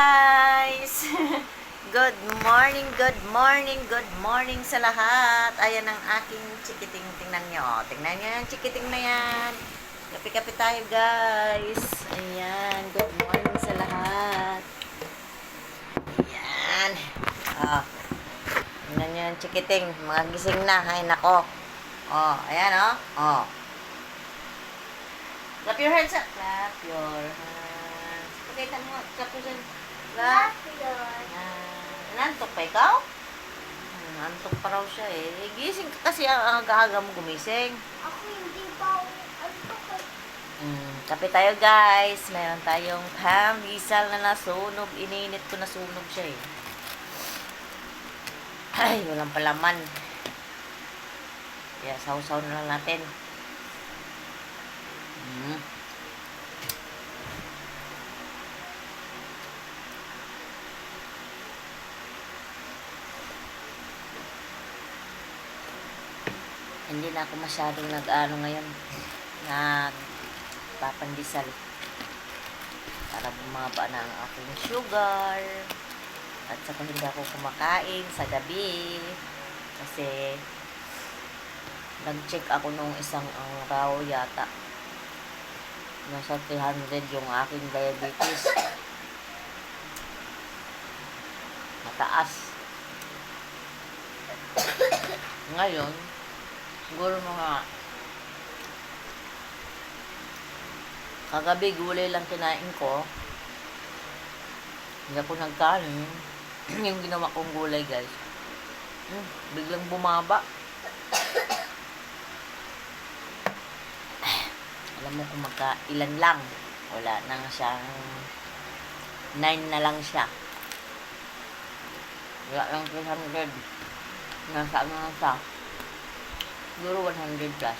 guys! Good morning, good morning, good morning sa lahat. Ayan ang aking chikiting. Tingnan nyo. Tingnan nyo yung chikiting na yan. Kapi-kapi tayo guys. Ayan. Good morning sa lahat. Ayan. Oh. Tingnan nyo yung chikiting. Mga gising na. Ay, nako. Oh, ayan oh. Oh. Clap your hands up. Clap your hands. Pakita mo. Clap your hands. Clap. Yan. Nantok pa ikaw? Nantok pa raw siya eh. Eh, Gising ka kasi ang aga-aga mo gumising. Ako hindi pa ano ko. Hmm, kape tayo guys. Meron tayong pamgisal na nasunog. Ininit ko nasunog siya eh. Ay, walang palaman. Kaya sausaw na lang natin. Hmm. Hindi na ako masyadong nag-ano ngayon. Nag papandisal para bumaba na ang aking sugar. At saka hindi ako kumakain sa gabi. Kasi nag-check ako nung isang araw yata. Nasa 300 yung aking diabetes. Mataas. Ngayon siguro mga kagabi gulay lang kinain ko. Hindi ako nagkanin. Yung ginawa kong gulay guys. Hmm, biglang bumaba. Alam mo kung magka ilan lang. Wala na nga siyang 9 na lang siya. Wala lang 300 nasa ano na siya siguro 100 plus.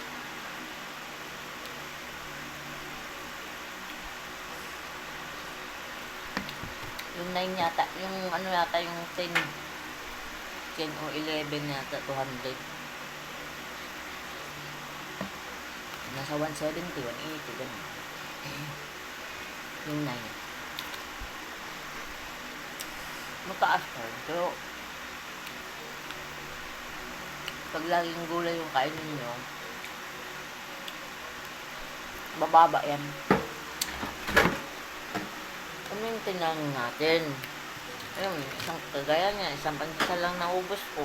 Yung 9 yata yung ano yata yung 10 10 o 11 yata 200 nasa 170 180 ganun. Yung 9 mataas pa rin pero pag laging gulay yung kainin nyo bababa yan Kumintin lang natin. Ayun, isang kagaya niya, isang pandesal lang naubos ko.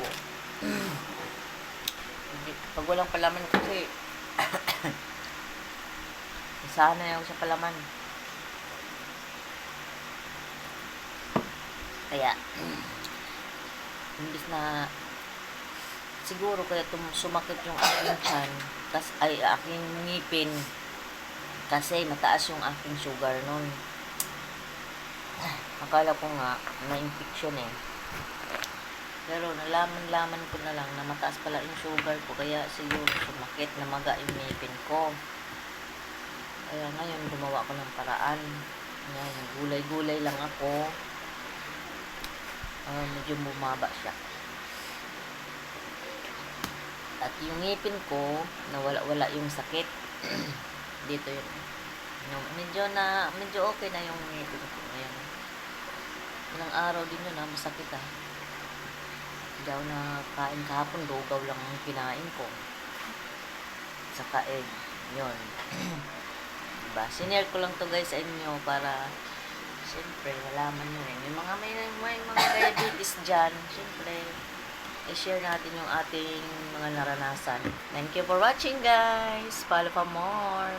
Pag walang palaman kasi, sana yung sa palaman. Kaya, imbis na siguro kaya tum- sumakit yung aking chan, tas ay aking ngipin, kasi mataas yung aking sugar nun. Akala ko nga, na-infection eh. Pero nalaman-laman ko na lang na mataas pala yung sugar ko, kaya siguro sumakit na maga yung ngipin ko. Kaya ngayon, gumawa ko ng paraan. Ngayon, gulay-gulay lang ako. Ah, medyo bumaba siya. At yung ngipin ko, nawala-wala yung sakit. Dito yun. No, medyo na, medyo okay na yung ngipin ko ngayon. Ilang araw din yun ha, masakit ha. Hindi ako nakain kahapon, lugaw lang ang kinain ko. Saka egg, yun. diba? Sinare ko lang to guys sa inyo para Siyempre, malaman nyo rin. Yung mga may, may mga diabetes dyan, siyempre, i-share natin yung ating mga naranasan. Thank you for watching, guys. Follow for more.